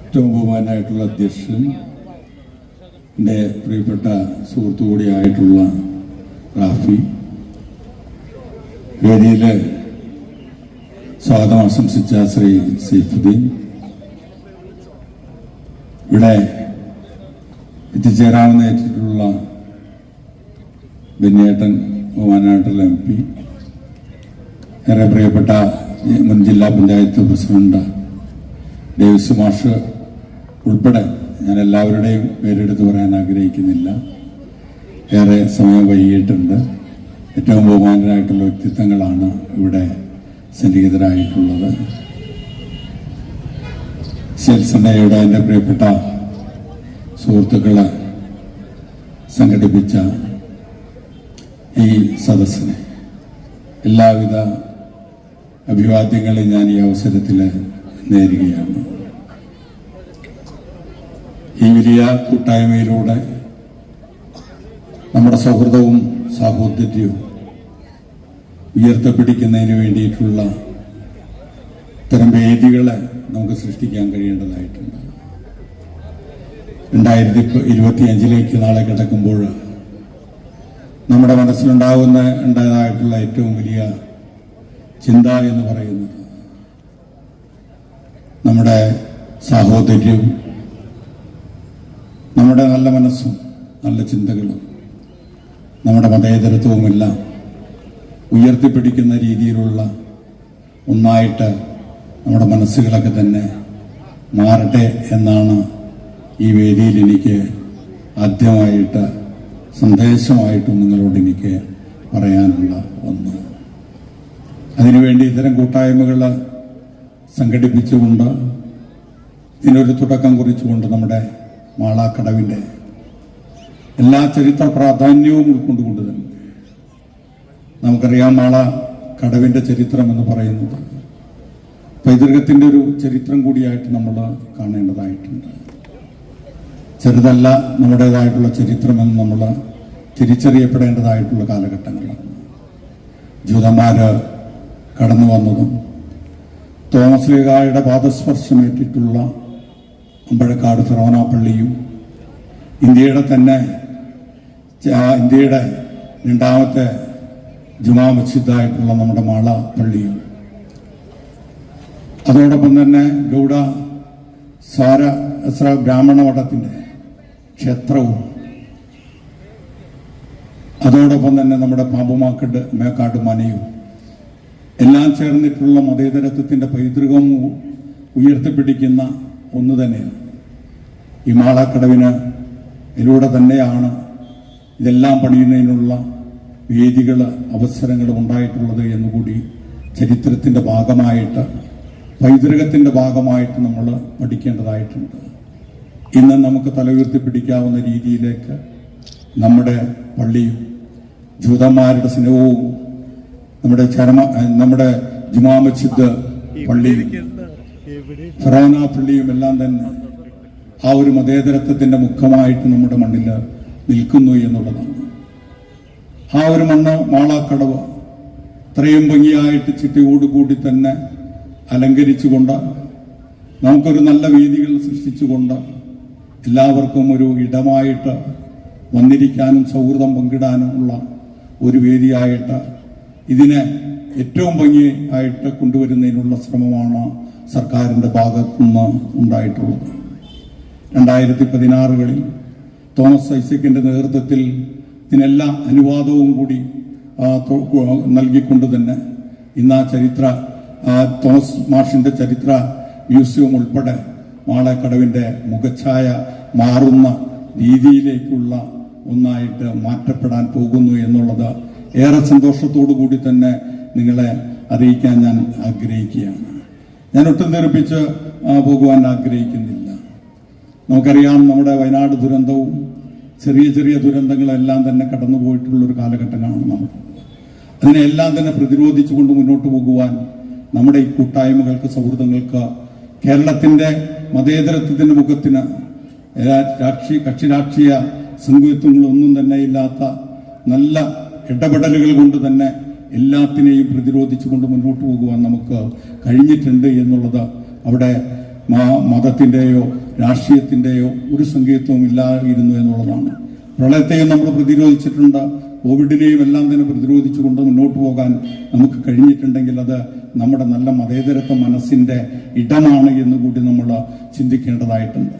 ഏറ്റവും ബഹുമാനായിട്ടുള്ള അധ്യക്ഷൻ എന്റെ പ്രിയപ്പെട്ട സുഹൃത്തു കൂടിയായിട്ടുള്ള റാഫി വേദിയിൽ സ്വാഗതം ആശംസിച്ച ശ്രീ സൈഫുദ്ദീൻ ഇവിടെ എത്തിച്ചേരാവുന്നതായിട്ടുള്ള ബെന്നിയേട്ടൻ ബഹുമാനായിട്ടുള്ള എം പി ഏറെ പ്രിയപ്പെട്ട മുൻ ജില്ലാ പഞ്ചായത്ത് പ്രസിഡന്റ് ഡേവിസ് മാഷ് ഉൾപ്പെടെ ഞാൻ എല്ലാവരുടെയും പേരെടുത്ത് പറയാൻ ആഗ്രഹിക്കുന്നില്ല. ഏറെ സമയം വൈകിയിട്ടുണ്ട്. ഏറ്റവും ബഹുമാനരായിട്ടുള്ള വ്യക്തിത്വങ്ങളാണ് ഇവിടെ സന്നിഹിതരായിട്ടുള്ളത്. സെൽസണ്ണയുടെ എന്റെ പ്രിയപ്പെട്ട സുഹൃത്തുക്കളെ സംഘടിപ്പിച്ച ഈ സദസ്സിന് എല്ലാവിധ അഭിവാദ്യങ്ങളും ഞാൻ ഈ അവസരത്തിൽ നേരുകയാണ്. ഈ വലിയ കൂട്ടായ്മയിലൂടെ നമ്മുടെ സൗഹൃദവും സാഹോദര്യവും ഉയർത്തപ്പിടിക്കുന്നതിന് വേണ്ടിയിട്ടുള്ള ഇത്തരം വേദികളെ നമുക്ക് സൃഷ്ടിക്കാൻ കഴിയേണ്ടതായിട്ടുണ്ട്. രണ്ടായിരത്തി ഇരുപത്തി അഞ്ചിലേക്ക് നാളെ കിടക്കുമ്പോൾ നമ്മുടെ മനസ്സിലുണ്ടാകുന്ന ഉണ്ടായതായിട്ടുള്ള ഏറ്റവും വലിയ ചിന്ത എന്ന് പറയുന്നത് നമ്മുടെ സാഹോദര്യവും നമ്മുടെ നല്ല മനസ്സും നല്ല ചിന്തകളും നമ്മുടെ മതേതരത്വവുമെല്ലാം ഉയർത്തിപ്പിടിക്കുന്ന രീതിയിലുള്ള ഒന്നായിട്ട് നമ്മുടെ മനസ്സുകളൊക്കെ തന്നെ മാറട്ടെ എന്നാണ് ഈ വേദിയിൽ എനിക്ക് ആദ്യമായിട്ട് സന്ദേശമായിട്ടും നിങ്ങളോട് എനിക്ക് പറയാനുള്ള ഒന്ന്. അതിനുവേണ്ടി ഇത്തരം കൂട്ടായ്മകൾ സംഘടിപ്പിച്ചുകൊണ്ട് ഇതിനൊരു തുടക്കം കുറിച്ചുകൊണ്ട് നമ്മുടെ മാളാക്കടവിന്റെ എല്ലാ ചരിത്ര പ്രാധാന്യവും ഉൾക്കൊണ്ടുകൊണ്ട് തന്നെ നമുക്കറിയാം മാള കടവിന്റെ ചരിത്രം എന്ന് പറയുന്നത് പൈതൃകത്തിന്റെ ഒരു ചരിത്രം കൂടിയായിട്ട് നമ്മൾ കാണേണ്ടതായിട്ടുണ്ട്. ചെറുതല്ല നമ്മുടേതായിട്ടുള്ള ചരിത്രമെന്ന് നമ്മൾ തിരിച്ചറിയപ്പെടേണ്ടതായിട്ടുള്ള കാലഘട്ടങ്ങളാണ്. ജൂതന്മാര് കടന്നു വന്നതും തോമസ് ലീഗായുടെ പാദസ്പർശമേറ്റിട്ടുള്ള അമ്പഴക്കാട് ഫിറോന പള്ളിയും ഇന്ത്യയുടെ തന്നെ ഇന്ത്യയുടെ രണ്ടാമത്തെ ജുമാ മസ്ജിദായിട്ടുള്ള നമ്മുടെ മാള പള്ളിയും. അതോടൊപ്പം തന്നെ ഗൗഡ സാര അസ്ര ബ്രാഹ്മണ മഠത്തിന്റെ ക്ഷേത്രവും. അതോടൊപ്പം തന്നെ നമ്മുടെ പാമ്പുമാക്കട്ട് മേക്കാട് മനയും എല്ലാം ചേർന്നിട്ടുള്ള മതേതരത്വത്തിന്റെ പൈതൃകം ഉയർത്തിപ്പിടിക്കുന്ന ഒന്ന് തന്നെയാണ്. ഈ മാളാക്കടവിന് ഇതിലൂടെ തന്നെയാണ് ഇതെല്ലാം പണിയുന്നതിനുള്ള വേദികൾ അവസരങ്ങൾ ഉണ്ടായിട്ടുള്ളത് എന്നുകൂടി ചരിത്രത്തിന്റെ ഭാഗമായിട്ട് പൈതൃകത്തിന്റെ ഭാഗമായിട്ട് നമ്മൾ പഠിക്കേണ്ടതായിട്ടുണ്ട്. ഇന്ന് നമുക്ക് തല ഉയർത്തിപ്പിടിക്കാവുന്ന രീതിയിലേക്ക് നമ്മുടെ പള്ളിയും ജൂതന്മാരുടെ സ്നേഹവും നമ്മുടെ ചരമ നമ്മുടെ ജുമാ മസ്ജിദ് പള്ളിയും ഫറോന പള്ളിയും എല്ലാം തന്നെ ആ ഒരു മതേതരത്വത്തിന്റെ മുഖമായിട്ട് നമ്മുടെ മണ്ണിൽ നിൽക്കുന്നു എന്നുള്ളതാണ്. ആ ഒരു മണ്ണ് മാളാക്കടവ് ഇത്രയും ഭംഗിയായിട്ട് ചിട്ടയോടുകൂടി തന്നെ അലങ്കരിച്ചുകൊണ്ട് നമുക്കൊരു നല്ല വേദികൾ സൃഷ്ടിച്ചുകൊണ്ട് എല്ലാവർക്കും ഒരു ഇടമായിട്ട് വന്നിരിക്കാനും സൗഹൃദം പങ്കിടാനും ഉള്ള ഒരു വേദിയായിട്ട് ഇതിനെ ഏറ്റവും ഭംഗിയായിട്ട് കൊണ്ടുവരുന്നതിനുള്ള ശ്രമമാണ് സർക്കാരിന്റെ ഭാഗത്തുനിന്ന് ഉണ്ടായിട്ടുള്ളത്. രണ്ടായിരത്തി പതിനാറുകളിൽ തോമസ് ഐസക്കിന്റെ നേതൃത്വത്തിൽ ഇതിനെല്ലാ അനുവാദവും കൂടി നൽകിക്കൊണ്ട് തന്നെ ഇന്ന് ആ ചരിത്ര തോമസ് മാഷിന്റെ ചരിത്ര മ്യൂസിയം ഉൾപ്പെടെ മാളക്കടവിന്റെ മുഖച്ഛായ മാറുന്ന രീതിയിലേക്കുള്ള ഒന്നായിട്ട് മാറ്റപ്പെടാൻ പോകുന്നു എന്നുള്ളത് ഏറെ സന്തോഷത്തോടു കൂടി തന്നെ നിങ്ങളെ അറിയിക്കാൻ ഞാൻ ആഗ്രഹിക്കുകയാണ്. ഞാൻ ഒട്ടും തെറിപ്പിച്ച് പോകുവാൻ ആഗ്രഹിക്കുന്നില്ല. നമുക്കറിയാം നമ്മുടെ വയനാട് ദുരന്തവും ചെറിയ ചെറിയ ദുരന്തങ്ങളെല്ലാം തന്നെ കടന്നു പോയിട്ടുള്ള ഒരു കാലഘട്ടങ്ങളാണ് നമുക്ക് അതിനെല്ലാം തന്നെ പ്രതിരോധിച്ചുകൊണ്ട് മുന്നോട്ട് പോകുവാൻ നമ്മുടെ ഈ കൂട്ടായ്മകൾക്ക് സൗഹൃദങ്ങൾക്ക് കേരളത്തിന്റെ മതേതരത്വത്തിന്റെ മുഖത്തിന് രാഷ്ട്രീയ കക്ഷി രാഷ്ട്രീയ സംഘത്വങ്ങളൊന്നും തന്നെ ഇല്ലാത്ത നല്ല ഇടപെടലുകൾ കൊണ്ട് തന്നെ എല്ലാത്തിനെയും പ്രതിരോധിച്ചുകൊണ്ട് മുന്നോട്ട് പോകുവാൻ നമുക്ക് കഴിഞ്ഞിട്ടുണ്ട് എന്നുള്ളത് അവിടെ മതത്തിന്റെയോ രാഷ്ട്രീയത്തിന്റെയോ ഒരു സങ്കേതവും ഇല്ലായിരുന്നു എന്നുള്ളതാണ്. പ്രളയത്തെയും നമ്മൾ പ്രതിരോധിച്ചിട്ടുണ്ട്. കോവിഡിനെയും എല്ലാം തന്നെ പ്രതിരോധിച്ചുകൊണ്ട് മുന്നോട്ട് പോകാൻ നമുക്ക് കഴിഞ്ഞിട്ടുണ്ടെങ്കിൽ അത് നമ്മുടെ നല്ല മതേതരത്വ മനസ്സിന്റെ ഇടമാണ് എന്ന് കൂടി നമ്മൾ ചിന്തിക്കേണ്ടതായിട്ടുണ്ട്.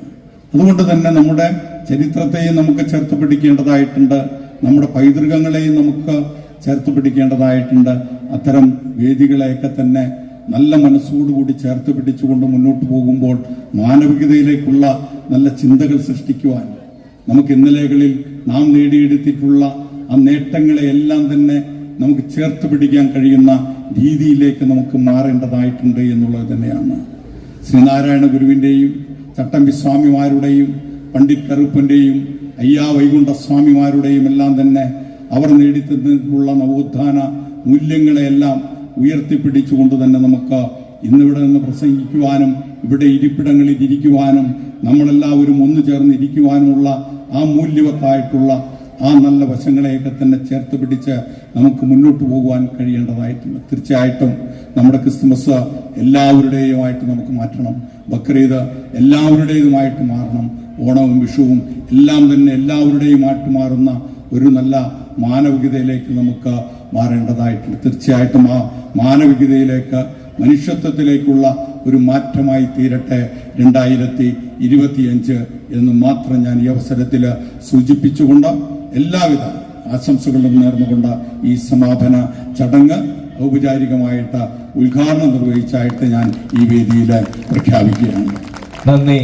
അതുകൊണ്ട് തന്നെ നമ്മുടെ ചരിത്രത്തെയും നമുക്ക് ചേർത്ത് പിടിക്കേണ്ടതായിട്ടുണ്ട്. നമ്മുടെ പൈതൃകങ്ങളെയും നമുക്ക് ചേർത്ത് പിടിക്കേണ്ടതായിട്ടുണ്ട്. അത്തരം വേദികളെയൊക്കെ തന്നെ നല്ല മനസ്സോടുകൂടി ചേർത്ത് പിടിച്ചുകൊണ്ട് മുന്നോട്ട് പോകുമ്പോൾ മാനവികതയിലേക്കുള്ള നല്ല ചിന്തകൾ സൃഷ്ടിക്കുവാൻ നമുക്ക് ഇന്നലെകളിൽ നാം നേടിയെടുത്തിട്ടുള്ള ആ നേട്ടങ്ങളെ എല്ലാം തന്നെ നമുക്ക് ചേർത്ത് പിടിക്കാൻ കഴിയുന്ന രീതിയിലേക്ക് നമുക്ക് മാറേണ്ടതായിട്ടുണ്ട് എന്നുള്ളത് തന്നെയാണ്. ശ്രീനാരായണ ഗുരുവിന്റെയും ചട്ടമ്പി സ്വാമിമാരുടെയും പണ്ഡിറ്റ് കറുപ്പന്റെയും അയ്യാ വൈകുണ്ഠസ്വാമിമാരുടെയും എല്ലാം തന്നെ അവർ നേടിത്തന്നിട്ടുള്ള നവോത്ഥാന മൂല്യങ്ങളെയെല്ലാം ഉയർത്തിപ്പിടിച്ചുകൊണ്ട് തന്നെ നമുക്ക് ഇന്നിവിടെ നിന്ന് പ്രസംഗിക്കുവാനും ഇവിടെ ഇരിപ്പിടങ്ങളിൽ ഇരിക്കുവാനും നമ്മളെല്ലാവരും ഒന്നു ചേർന്ന് ഇരിക്കുവാനുമുള്ള ആ മൂല്യവത്തായിട്ടുള്ള ആ നല്ല വശങ്ങളെയൊക്കെ തന്നെ ചേർത്ത് പിടിച്ച് നമുക്ക് മുന്നോട്ട് പോകുവാൻ കഴിയേണ്ടതായിട്ടുണ്ട്. തീർച്ചയായിട്ടും നമ്മുടെ ക്രിസ്തുമസ് എല്ലാവരുടെയുമായിട്ട് നമുക്ക് മാറ്റണം. ബക്രീദ് എല്ലാവരുടേതുമായിട്ട് മാറണം. ഓണവും വിഷുവും എല്ലാം തന്നെ എല്ലാവരുടെയും മാറുന്ന ഒരു നല്ല മാനവികതയിലേക്ക് നമുക്ക് മാറേണ്ടതായിട്ടുണ്ട്. തീർച്ചയായിട്ടും ആ മാനവികതയിലേക്ക് മനുഷ്യത്വത്തിലേക്കുള്ള ഒരു മാറ്റമായി തീരട്ടെ രണ്ടായിരത്തി ഇരുപത്തിയഞ്ച് എന്ന് മാത്രം ഞാൻ ഈ അവസരത്തിൽ സൂചിപ്പിച്ചുകൊണ്ട് എല്ലാവിധ ആശംസകളും നേർന്നുകൊണ്ട് ഈ സമാപന ചടങ്ങ് ഔപചാരികമായിട്ട് ഉദ്ഘാടനം നിർവഹിച്ചായിട്ട് ഞാൻ ഈ വേദിയിൽ പ്രഖ്യാപിക്കുകയാണ്. നന്ദി.